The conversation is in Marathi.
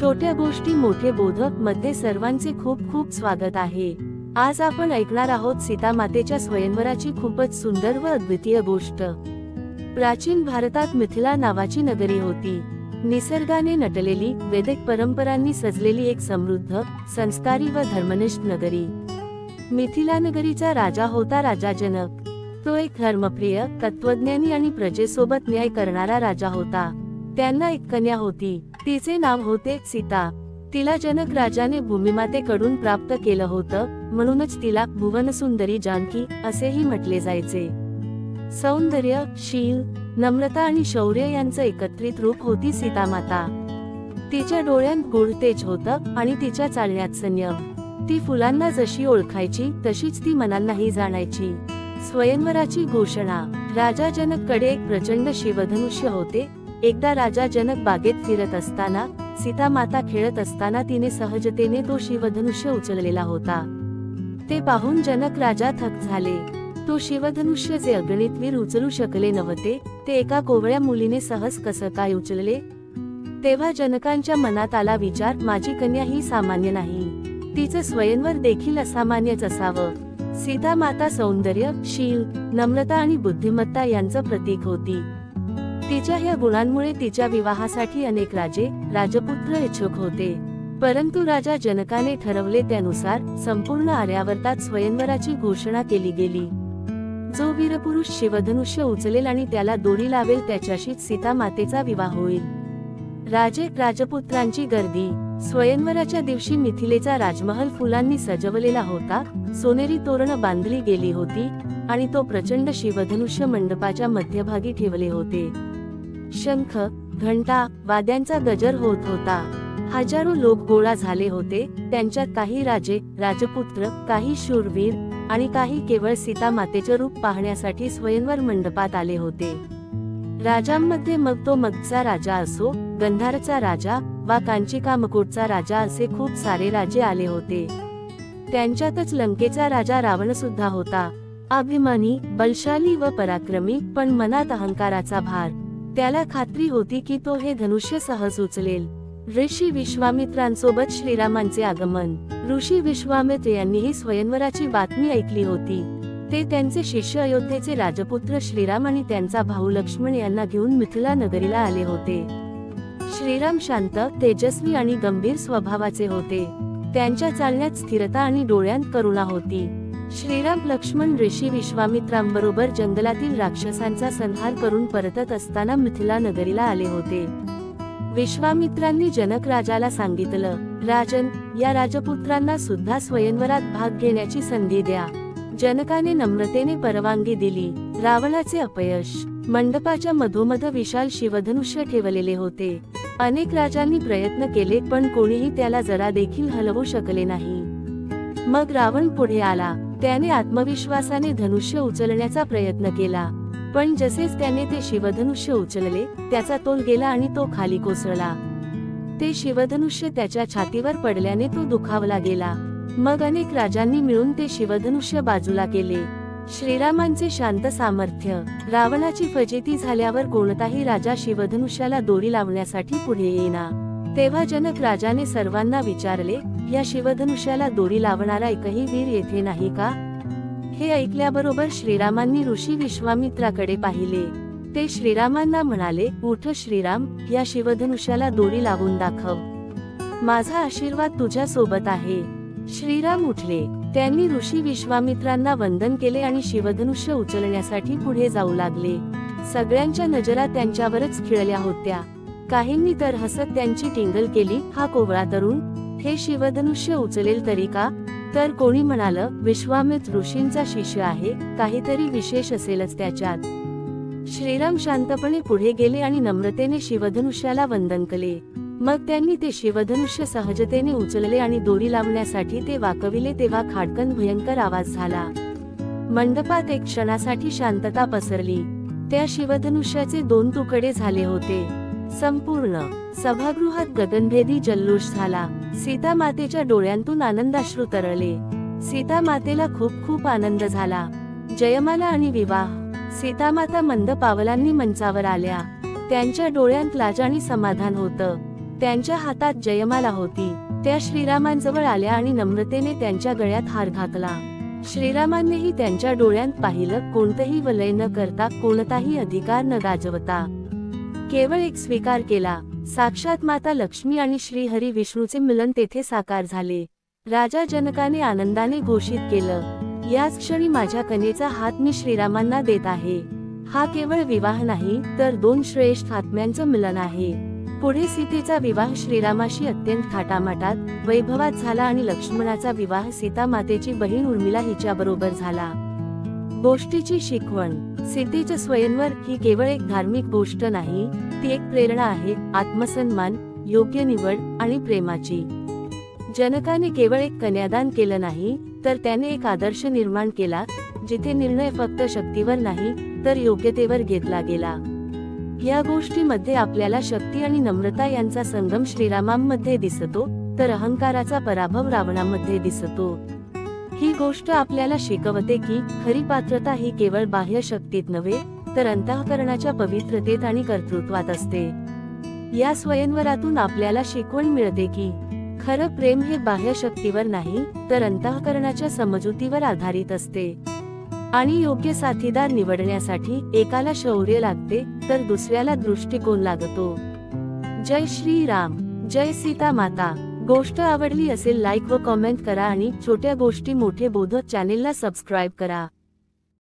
छोट्या गोष्टी मोठे बोधकमध्ये सर्वांचे खूप खूप स्वागत आहे. आज आपण ऐकणार आहोत सीता मातेच्या स्वयंवराची खूपच सुंदर व अद्वितीय गोष्ट. प्राचीन भारतात मिथिला नावाची नगरी होती. निसर्गाने नटलेली वेदिक परंपरांनी सजलेली एक समृद्ध संस्कारी व धर्मनिष्ठ नगरी. मिथिला नगरीचा राजा होता राजा जनक. तो एक धर्मप्रिय तत्वज्ञानी आणि प्रजेसोबत न्याय करणारा राजा होता. त्यांना एक कन्या होती. तिचे नाव होते सीता. तिला जनक राजाने भूमिमातेकडून प्राप्त केलं होतं म्हणूनच तिला भुवनसुंदरी जानकी असेही म्हटले जायचे. सौंदर्य शील नम्रता आणि शौर्य यांचं एकत्रित रूप होती सीतामाता. तिच्या डोळ्यात गुढ तेज होतं आणि तिच्या चालण्यात संयम. ती फुलांना जशी ओळखायची तशीच ती मनांनाही जाणायची. स्वयंवराची घोषणा. राजा जनककडे एक प्रचंड शिवधनुष्य होते एकदा राजा जनक बागेत फिरत असताना सीता माता खेळत असताना तिने सहजतेने तो शिवधनुष्य उचललेला होता. ते पाहून जनक राजा थक झाले. तो शिवधनुष्य जे अगणित वीर उचलू शकले नव्हते ते एका कोवळ्या मुलीने सहज कसं काय उचलले? तेव्हा जनकांच्या मनात आला विचार माझी कन्या ही सामान्य नाही. तिचं स्वयंवर देखील असामान्यच असावं. सीता माता सौंदर्य शील नम्रता आणि बुद्धिमत्ता यांचं प्रतीक होती. तिच्या या गुणांमुळे तिच्या विवाहासाठी अनेक राजे राजपुत्र इच्छुक होते. परंतु राजा जनकाने ठरवले त्यानुसार संपूर्ण आर्यावर्तात स्वयंवराची घोषणा केली गेली. जो वीरपुरुष शिवधनुष्य उचलेल आणि त्याला दोरी लावेल त्याच्याशीच सीता मातेचा विवाह होईल. राजे राजपुत्रांची गर्दी स्वयंवराच्या दिवशी मिथिलेचा राजमहल फुलांनी सजवलेला होता सोनेरी तोरण बांधली गेली होती आणि तो प्रचंड शिवधनुष्य मंडपाच्या मध्यभागी ठेवले होते. शंख घंटा वाद्यांचा गजर होत होता. हजारो लोक गोळा झाले होते त्यांच्यात काही राजे राजपुत्र काही शूरवीर आणि काही केवळ सीता मातेचे रूप पाहण्यासाठी स्वयंवर मंडपात आले होते. राजांमध्ये मग तो मगचा राजा असो गंधारचा राजा वा कांचिकामकोटचा राजा असे खूप सारे राजे आले होते. त्यांच्यातच लंकेचा राजा रावण सुद्धा होता. अभिमानी बलशाली व पराक्रमी पण मनात अहंकाराचा भार. त्याला खात्री होती की तो हे धनुष्य सहज उचलेल. ऋषी विश्वामित्रांसोबत श्रीरामांचे आगमन. ऋषी विश्वामित्र यांनीही स्वयंवराची बातमी ऐकली होती. ते त्यांचे शिष्य अयोध्येचे राजपुत्र श्रीराम आणि त्यांचा भाऊ लक्ष्मण यांना घेऊन मिथिला नगरीला आले होते. श्रीराम शांत तेजस्वी आणि गंभीर स्वभावाचे होते. त्यांच्या चालण्यात स्थिरता आणि डोळ्यांत करुणा होती. श्रीराम लक्ष्मण ऋषी विश्वामित्रांबरोबर जंगलातील राक्षसांचा संहार करून परतत असताना मिथिला नगरीला आले होते. विश्वामित्रांनी जनक राजाला सांगितलं राजन या राजपुत्रांना सुद्धा स्वयंवरात भाग घेण्याची संधी द्या. जनकाने नम्रतेने परवानगी दिली. रावणाचे अपयश. मंडपाच्या मधोमध विशाल शिवधनुष्य ठेवलेले होते. अनेक राजांनी प्रयत्न केले पण कोणीही त्याला जरा देखील हलवू शकले नाही. मग रावण पुढे आला. त्याने आत्मविश्वासाने धनुष्य उचलण्याचा प्रयत्न केला. पण जसेच त्याने ते शिवधनुष्य उचलले त्याचा तोल गेला आणि तो खाली कोसळला. ते शिवधनुष्य त्याच्या छातीवर पडल्याने तो दुखावला गेला. मग अनेक राजांनी मिळून ते शिवधनुष्य बाजूला केले. श्रीरामांचे शांत सामर्थ्य रावणाची फजेती झाल्यावर कोणताही राजा शिवधनुष्याला दोरी लावण्यासाठी पुढे येईना. तेव्हा जनक राजाने सर्वांना विचारले या शिवधनुष्याला दोरी लावणारा एकही वीर येथे नाही का? हे ऐकल्याबरोबर श्रीरामांनी ऋषी विश्वामित्राकडे पाहिले. ते श्रीरामांना म्हणाले उठ श्रीराम या शिवधनुष्याला दोरी लावून दाखव. माझा आशीर्वाद तुझ्या सोबत आहे. श्रीराम उठले. त्यांनी ऋषी विश्वामित्रांना वंदन केले आणि शिवधनुष्य उचलण्यासाठी पुढे जाऊ लागले. सगळ्यांच्या नजरा त्यांच्यावरच खिळल्या होत्या. काहींनी तर हसत त्यांची टिंगल केली हा कोवळा तरुण हे शिवधनुष्य उचलेल तरी का तर कोणी म्हणाल विश्वामित्र ऋषींचा शिष्य आहे काहीतरी विशेष असेलच त्याच्यात श्रीराम शांतपणे पुढे गेले आणि नम्रतेने शिवधनुष्याला वंदन केले. मग त्यांनी ते शिवधनुष्य सहजतेने उचलले आणि दोरी लावण्यासाठी ते वाकविले तेव्हा खाडकन भयंकर आवाज झाला. मंडपात एक क्षणासाठी शांतता पसरली. त्या शिवधनुष्याचे दोन तुकडे झाले होते. संपूर्ण सभागृहात गगनभेदी जल्लोष झाला. सीता मातेच्या डोळ्यांतून आनंदाश्रू तरळले. सीता मातेला खूप खूप आनंद झाला. जयमाला आणि विवाह. सीतामाता मंद पावलांनी मंचावर आल्या. त्यांच्या डोळ्यांत लाज आणि समाधान होतं. त्यांच्या हातात जयमाला होती. त्या श्रीरामांजवळ आल्या आणि नम्रतेने त्यांच्या गळ्यात हार घातला. श्रीरामांनीही त्यांच्या डोळ्यांत पाहिलं कोणतंही वलय न करता कोणताही अधिकार न गाजवता. केवळ एक स्वीकार केला. साक्षात माता लक्ष्मी आणि श्रीहरी विष्णूचे मिलन तेथे साकार झाले. राजा जनकाने आनंदाने घोषित केलं याच क्षणी माझ्या कनेचा हात मी श्रीरामांना देत आहे. हा केवळ विवाह नाही तर दोन श्रेष्ठ आत्म्यांचं मिलन आहे. पुढे सीतेचा विवाह श्रीरामाशी अत्यंत थाटामाटात वैभवात झाला आणि लक्ष्मणाचा विवाह सीता मातेची बहीण उर्मिला हिच्याबरोबर झाला. गोष्टीची शिकवण. सीतेचं स्वयंवर ही केवळ एक धार्मिक गोष्ट नाही ती एक प्रेरणा आहे आत्मसन्मान योग्य निवड आणि प्रेमाची. जनकाने केवळ एक कन्यादान केलं नाही तर त्याने एक आदर्श निर्माण केला जिथे निर्णय फक्त शक्तीवर नाही तर योग्यतेवर घेतला गेला. या गोष्टीमध्ये आपल्याला शक्ती आणि नम्रता यांचा संगम श्रीरामांमध्ये दिसतो तर अहंकाराचा पराभव रावणामध्ये दिसतो. ही गोष्ट आपल्याला शिकवते की खरी पात्रता ही केवळ बाह्य शक्तीत नव्हे तर अंतःकरणाच्या पवित्रतेत आणि कर्तृत्वात असते. या स्वयंवरातून आपल्याला शिकवण मिळते की खरं प्रेम हे बाह्य शक्तीवर नाही तर अंतःकरणाच्या समजुतीवर आधारित असते. आणि योग्य साथीदार निवडण्यासाठी एकाला शौर्य लागते तर दुसऱ्याला दृष्टिकोन लागतो. जय श्री राम जय सीता माता. गोष्ट आवडली असेल लाईक व कॉमेंट करा आणि छोट्या गोष्टी मोठे बोधक चॅनेलला सबस्क्राईब करा.